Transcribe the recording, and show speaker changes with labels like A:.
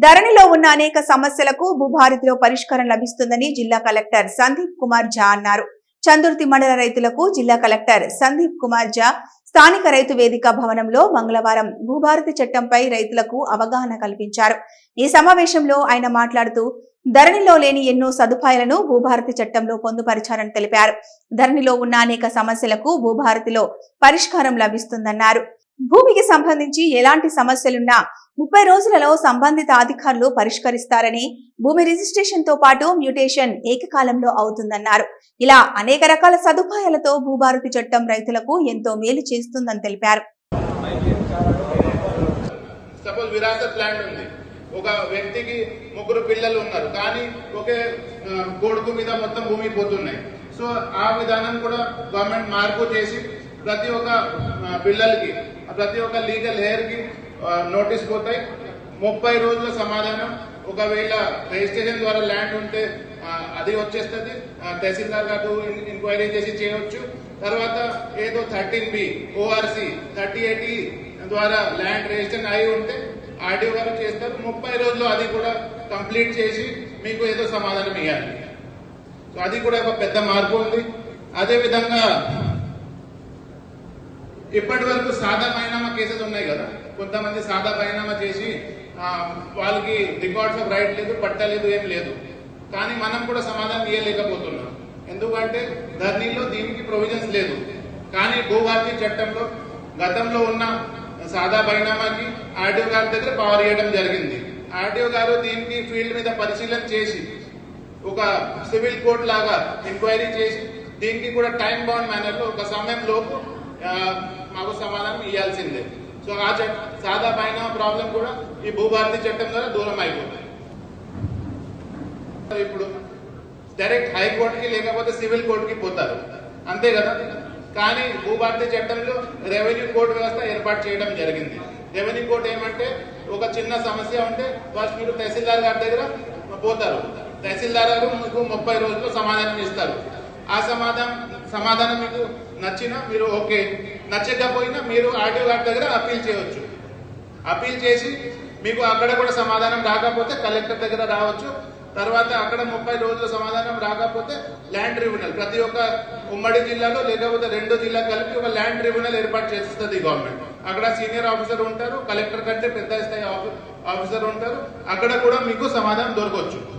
A: ధరణిలో ఉన్న అనేక సమస్యలకు భూభారతిలో పరిష్కారం లభిస్తుందని జిల్లా కలెక్టర్ సందీప్ కుమార్ ఝా అన్నారు. చందుర్తి మండల రైతులకు జిల్లా కలెక్టర్ సందీప్ కుమార్ ఝా స్థానిక రైతు వేదిక భవనంలో మంగళవారం భూభారతి చట్టంపై రైతులకు అవగాహన కల్పించారు. ఈ సమావేశంలో ఆయన మాట్లాడుతూ ధరణిలో లేని ఎన్నో సదుపాయాలను భూభారతి చట్టంలో పొందుపరిచారని తెలిపారు. ధరణిలో ఉన్న అనేక సమస్యలకు భూభారతిలో పరిష్కారం లభిస్తుందన్నారు. భూమికి సంబంధించి ఎలాంటి సమస్యలున్నా ముప్పై రోజులలో సంబంధిత అధికారులు పరిష్కరిస్తారని భూమి రిజిస్ట్రేషన్తో పాటు మ్యూటేషన్ ఏకకాలంలో అవుతుందన్నారు. ఇలా అనేక రకాల సదుపాయాలతో భూభారతి చట్టం రైతులకు ఎంతో మేలు చేస్తుందని తెలిపారు.
B: ఒక వ్యక్తికి ముగ్గురు పిల్లలు ఉన్నారు. కానీ ఒకే ఆ, కొడుకు మీద మొత్తం భూమి పోతున్నాయి. సో ఆ విధానం కూడా గవర్నమెంట్ మార్పు చేసి ప్రతి ఒక్క పిల్లలకి ప్రతి ఒక్క లీగల్ హెయిర్కి నోటీస్ పోతాయి. ముప్పై రోజుల సమాధానం. ఒకవేళ రిజిస్ట్రేషన్ ద్వారా ల్యాండ్ ఉంటే అది వచ్చేస్తుంది. తహసీల్దార్ గారు ఎంక్వైరీ చేసి చేయవచ్చు తర్వాత ఏదో thirteen B ORC thirty eight ద్వారా ల్యాండ్ రిజిస్ట్రేషన్ అయి ఉంటే ఆర్డీఓ గారు చేస్తారు. ముప్పై రోజులు అది కూడా కంప్లీట్ చేసి మీకు ఏదో సమాధానం ఇవ్వాలి సో అది కూడా ఒక పెద్ద మార్పు ఉంది. అదే విధంగా ఇప్పటి వరకు సాదా బైనామా కేసెస్ ఉన్నాయి కదా. కొంతమంది సాదా బైనామా చేసి వాళ్ళకి రికార్డ్స్ ఆఫ్ రైట్ లేదు పట్టలేదు ఏం లేదు. కానీ మనం కూడా సమాధానం ఇవ్వలేకపోతున్నాం ఎందుకంటే ధర్నీలో దీనికి ప్రొవిజన్స్ లేదు. కానీ భూభారతి చట్టంలో గతంలో ఉన్న సాదా బైనామాకి ఆర్డీఓ గారి దగ్గర పవర్ ఇవ్వడం జరిగింది. ఆర్డీఓ గారు దీనికి ఫీల్డ్ మీద పరిశీలన చేసి ఒక సివిల్ కోర్ట్ లాగా ఎంక్వైరీ చేసి దీనికి కూడా టైం బౌండ్ మేనర్లో ఒక సమయంలోపు మాకు సమాధానం ఇవ్వాల్సిందే సో ఆ చట్ట సాదా పైన ప్రాబ్లం కూడా ఈ భూభారతి చట్టం ద్వారా దూరం అయిపోతుంది ఇప్పుడు డైరెక్ట్ హైకోర్టుకి లేకపోతే సివిల్ కోర్టుకి పోతారు. అంతే కదా? కానీ భూభారతి చట్టంలో రెవెన్యూ కోర్టు వ్యవస్థ ఏర్పాటు చేయడం జరిగింది. రెవెన్యూ కోర్టు ఏమంటే ఒక చిన్న సమస్య ఉంటే ఫస్ట్ మీరు తహసీల్దార్ గారి దగ్గర పోతారు. తహసీల్దార్ గారు మీకు ముప్పై రోజుల్లో సమాధానం ఇస్తారు. ఆ సమాధానం సమాధానం మీకు నచ్చినా మీరు ఓకే. నచ్చకపోయినా మీరు ఆర్టీఓ గారి దగ్గర అప్పీల్ చేయవచ్చు అప్పీల్ చేసి మీకు అక్కడ కూడా సమాధానం రాకపోతే కలెక్టర్ దగ్గర రావచ్చు. తర్వాత అక్కడ ముప్పై రోజుల సమాధానం రాకపోతే ల్యాండ్ ట్రిబ్యునల్ ప్రతి ఒక్క ఉమ్మడి జిల్లాలో లేకపోతే రెండు జిల్లా కలిపి ఒక ల్యాండ్ ట్రిబ్యునల్ ఏర్పాటు చేస్తుంది గవర్నమెంట్. అక్కడ సీనియర్ ఆఫీసర్ ఉంటారు కలెక్టర్ కంటే పెద్ద స్థాయి ఆఫీ- ఆఫీసర్ ఉంటారు. అక్కడ కూడా మీకు సమాధానం దొరకవచ్చు.